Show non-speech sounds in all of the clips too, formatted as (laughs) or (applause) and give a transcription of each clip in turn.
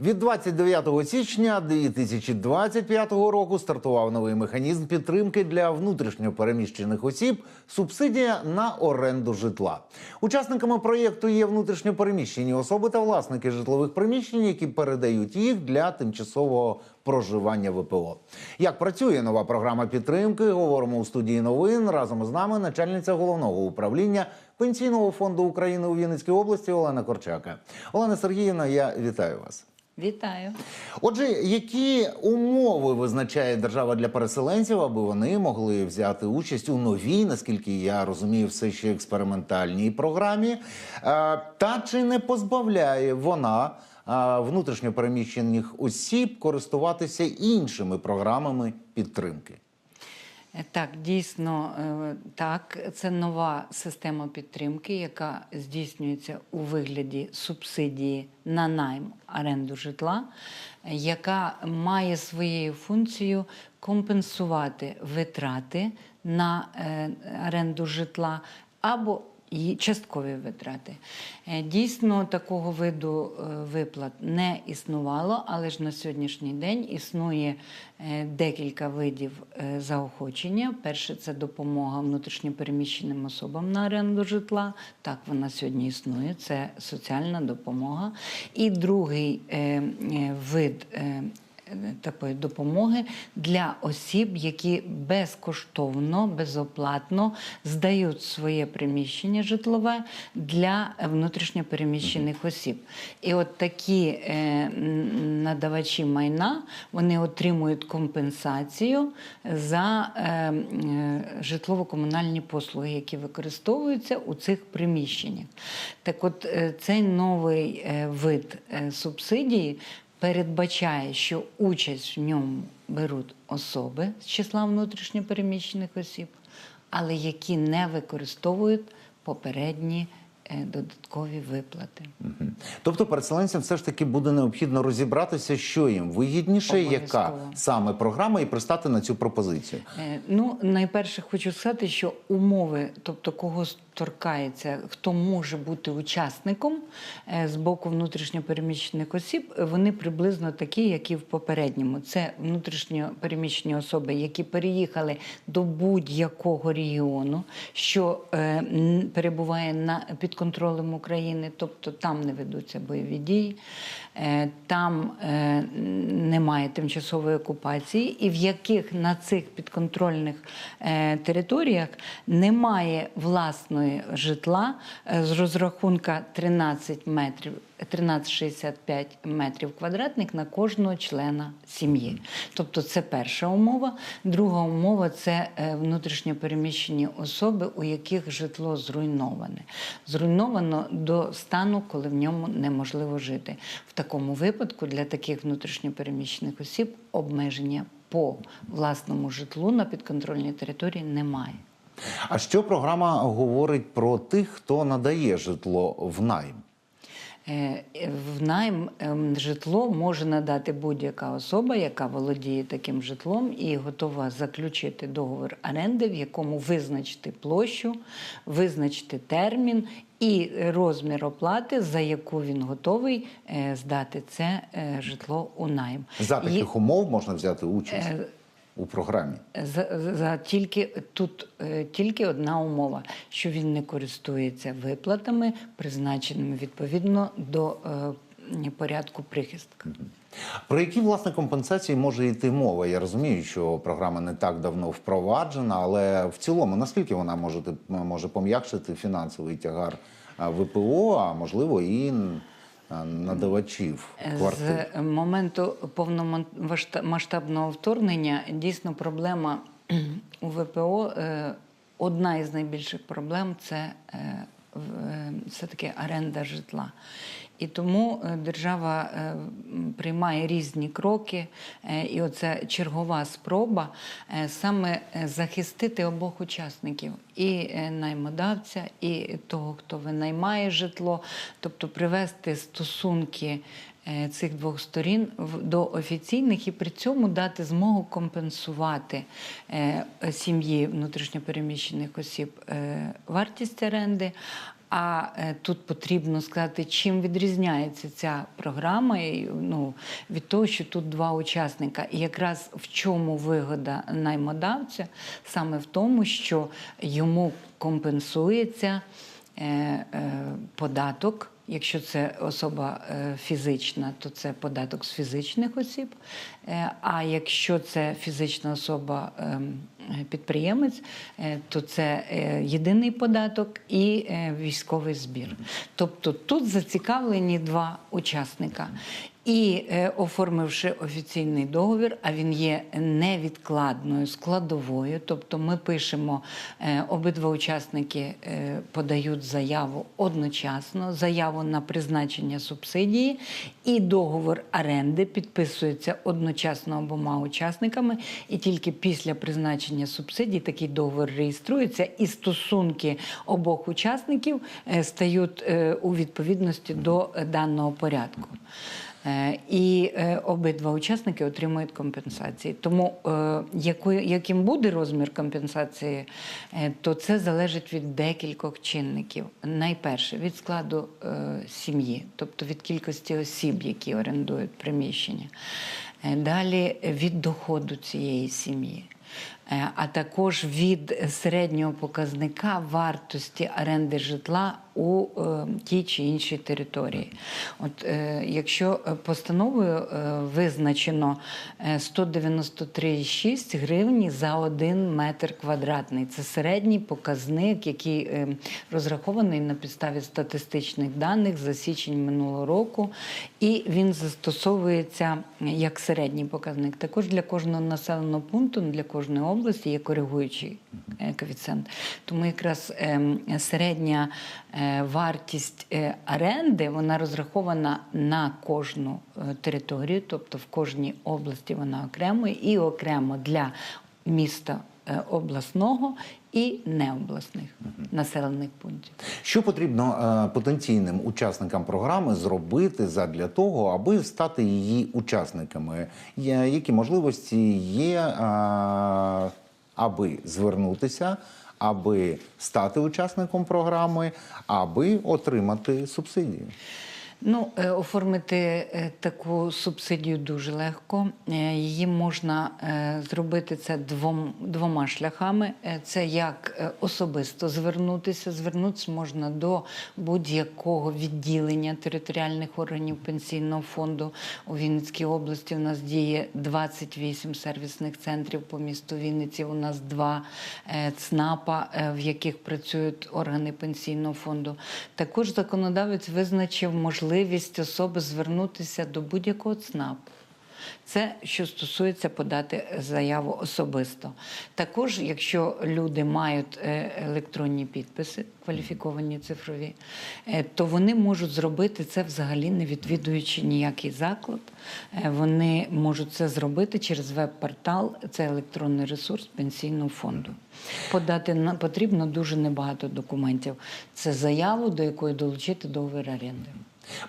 Від 29 січня 2025 року стартував новий механізм підтримки для внутрішньо переміщених осіб субсидія на оренду житла. Учасниками проєкту є внутрішньо переміщені особи та власники житлових приміщень, які передають їх для тимчасового проживання ВПО. Як працює нова програма підтримки? Говоримо у студії новин. Разом з нами начальниця головного управління Пенсійного фонду України у Вінницькій області Олена Корчака. Олена Сергіївна, я вітаю вас. Вітаю. Отже, які умови визначає держава для переселенців, аби вони могли взяти участь у новій, наскільки я розумію, все ще експериментальній програмі? Е, Та чи не позбавляє вона е, внутрішньо переміщених осіб користуватися іншими програмами підтримки? Так, дійсно е, так. Це нова система підтримки, яка здійснюється у вигляді субсидії на найм оренду житла, яка має своєю функцією компенсувати витрати на е, оренду житла або і часткові витрати. Е, Дійсно, такого виду е, виплат не існувало, але ж на сьогоднішній день існує е, декілька видів заохочення. Перше це допомога внутрішньопереміщеним особам на оренду житла. Так вона сьогодні існує. Це соціальна допомога. І другий вид. Такої допомоги для осіб, які безкоштовно, безоплатно здають своє приміщення житлове для внутрішньопереміщених осіб. І от такі е, надавачі майна вони отримують компенсацію за е, е, житлово-комунальні послуги, які використовуються у цих приміщеннях. Так от цей новий вид субсидії передбачає, що участь в ньому беруть особи з числа внутрішньопереміщених осіб, але які не використовують попередні е, додаткові виплати. Тобто переселенцям все ж таки буде необхідно розібратися, що їм вигідніше, яка саме програма, і пристати на цю пропозицію. Е, Ну, найперше хочу сказати, що умови, тобто кого торкається, хто може бути учасником е, з боку внутрішньопереміщених осіб, вони приблизно такі, як і в попередньому. Це внутрішньопереміщені особи, які переїхали до будь-якого регіону, що е, перебуває на під контролем України, тобто там не ведуться бойові дії, там е, немає тимчасової окупації, і в яких на цих підконтрольних е, територіях немає власної житла е, з розрахунка 13 метрів. 13,65 метрів квадратних на кожного члена сім'ї. Тобто це перша умова. Друга умова це е, внутрішньопереміщені особи, у яких житло зруйноване. Зруйновано до стану, коли в ньому неможливо жити. В такому випадку для таких внутрішньопереміщених осіб обмеження по власному житлу на підконтрольній території немає. А що програма говорить про тих, хто надає житло в найм? Е, В найм ем, житло може надати будь-яка особа, яка володіє таким житлом і готова заключити договір оренди, в якому визначити площу, визначити термін і розмір оплати, за яку він готовий е, здати це е, житло у найм. За таких умов можна взяти участь у програмі. за, за- тільки тут е, тільки одна умова, що він не користується виплатами, призначеними відповідно до е, порядку прихистка. Про які власне компенсації може йти мова? Я розумію, що програма не так давно впроваджена, але в цілому наскільки вона може, може пом'якшити фінансовий тягар ВПО, а можливо і надавачів квартир? З моменту повномасштабного вторгнення дійсно проблема у ВПО. е, Одна із найбільших проблем це е, все-таки оренда житла. І тому е, держава е, приймає різні кроки, е, і оце чергова спроба е, саме е, захистити обох учасників. І е, наймодавця, і того, хто винаймає житло, тобто привести стосунки е, цих двох сторін до офіційних і при цьому дати змогу компенсувати е, сім'ї внутрішньопереміщених осіб е, вартість оренди. А е, тут потрібно сказати, чим відрізняється ця програма ну, від того, що тут два учасника. І якраз в чому вигода наймодавця? Саме в тому, що йому компенсується е, е, податок. Якщо це особа е, фізична, то це податок з фізичних осіб. Е, А якщо це фізична особа ем, підприємець, е, то це єдиний податок і військовий збір. Тобто тут зацікавлені два учасника. І е, оформивши офіційний договір, а він є невідкладною складовою. Тобто ми пишемо, е, обидва учасники е, подають заяву одночасно, заяву на призначення субсидії, і договор оренди підписується одночасно обома учасниками. І тільки після призначення субсидій такий договор реєструється, і стосунки обох учасників е, стають е, у відповідності до е, даного порядку. Е, І е, обидва учасники отримують компенсації. Тому е, яким буде розмір компенсації, то це залежить від декількох чинників. Найперше від складу сім'ї, тобто від кількості осіб, які орендують приміщення. Далі від доходу цієї сім'ї. Е, А також від середнього показника вартості оренди житла у е, тій чи іншій території. От е, якщо постановою визначено е, 193,6 гривні за один метр квадратний, це середній показник, який розрахований на підставі статистичних даних за січень минулого року, і він застосовується як середній показник. Також для кожного населеного пункту, для кожної області є коригуючий е, коефіцієнт. Тому якраз ем, середня е, вартість е, оренди вона розрахована на кожну територію, тобто в кожній області вона окремо і окремо для міста обласного і необласних населених пунктів. Що потрібно е, потенційним учасникам програми зробити задля того, аби стати її учасниками? Які можливості є, е, аби звернутися, аби стати учасником програми, аби отримати субсидію? Ну, е, оформити е, таку субсидію дуже легко. Е, Її можна зробити це двом, двома шляхами. Це як особисто звернутися. Звернутися можна до будь-якого відділення територіальних органів пенсійного фонду. У Вінницькій області у нас діє 28 сервісних центрів по місту Вінниці. У нас два ЦНАПа, в яких працюють органи пенсійного фонду. Також законодавець визначив можливість особи звернутися до будь-якого ЦНАПу. Це що стосується подати заяву особисто. Також, якщо люди мають е, електронні підписи, кваліфіковані цифрові, е, то вони можуть зробити це взагалі не відвідуючи ніякий заклад. Е, Вони можуть це зробити через веб-портал, це електронний ресурс пенсійного фонду. Подати потрібно дуже небагато документів. Це заяву, до якої долучити договір оренди.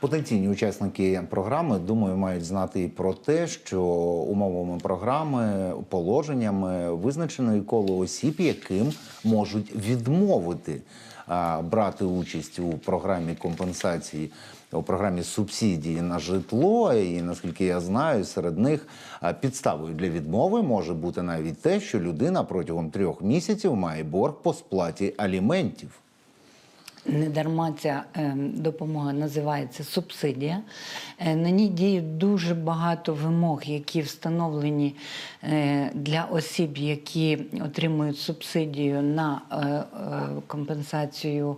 Потенційні учасники програми, думаю, мають знати і про те, що умовами програми, положеннями визначено і коло осіб, яким можуть відмовити брати участь у програмі компенсації. У програмі субсидії на житло, і наскільки я знаю, серед них підставою для відмови може бути навіть те, що людина протягом трьох місяців має борг по сплаті аліментів. Не дарма ця е, допомога називається субсидія. Е, на ній діють дуже багато вимог, які встановлені е, для осіб, які отримують субсидію на е, компенсацію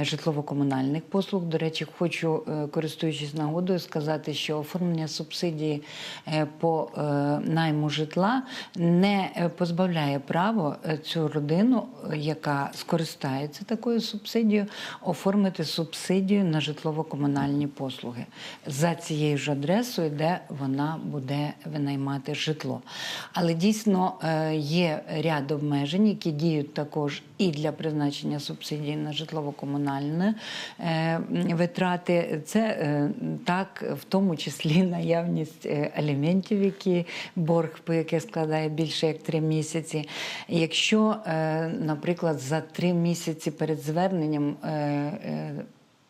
житлово-комунальних послуг. До речі, хочу, користуючись нагодою, сказати, що оформлення субсидії по найму житла не позбавляє права е, цю родину, яка скористається такою субсидією, оформити субсидію на житлово-комунальні послуги за цією ж адресою, де вона буде винаймати житло. Але дійсно е, є ряд обмежень, які діють також і для призначення субсидії на житлово-комунальні е, витрати. Це е, так, в тому числі (laughs) наявність аліментів, які борг, по яке складає більше як три місяці. Якщо, наприклад, за три місяці перед зверненням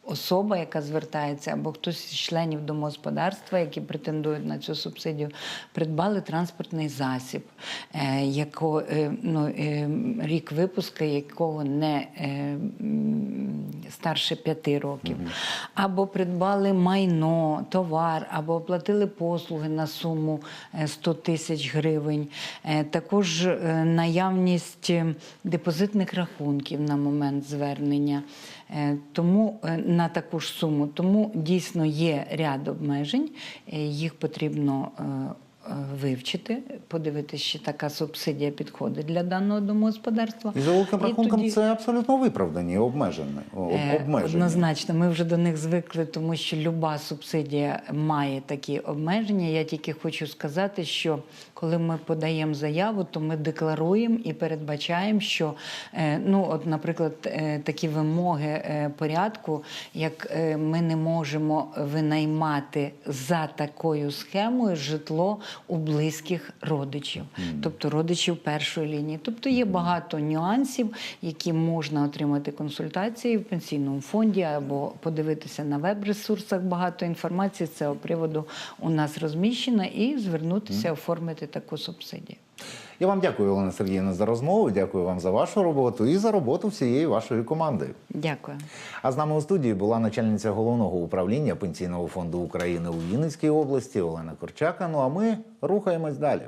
особа, яка звертається, або хтось із членів домогосподарства, які претендують на цю субсидію, придбали транспортний засіб, е, яко, е, ну, е, рік випуску, якого не е, старше п'яти років, або придбали майно, товар, або оплатили послуги на суму е, 100 тисяч гривень. Е, Також е, наявність е, депозитних рахунків на момент звернення. Е, Тому е, на таку ж суму. Тому дійсно є ряд обмежень, е, їх потрібно е, е, вивчити, подивитися, чи така субсидія підходить для даного домогосподарства. І за великим рахунком тоді- це абсолютно виправдані, обмежені. Е, обмежені. Однозначно, ми вже до них звикли, тому що люба субсидія має такі обмеження. Я тільки хочу сказати, що коли ми подаємо заяву, то ми декларуємо і передбачаємо, що, е, ну, от, наприклад, е, такі вимоги е, порядку, як е, ми не можемо винаймати за такою схемою житло у близьких родичів, тобто родичів першої лінії. Тобто є багато нюансів, які можна отримати консультації в пенсійному фонді або подивитися на веб-ресурсах. Багато інформації з цього приводу у нас розміщено, і звернутися, оформити таку субсидію. Я вам дякую, Олена Сергіївна, за розмову. Дякую вам за вашу роботу і за роботу всієї вашої команди. Дякую. А з нами у студії була начальниця головного управління Пенсійного фонду України у Вінницькій області Олена Корчака. Ну а ми рухаємось далі.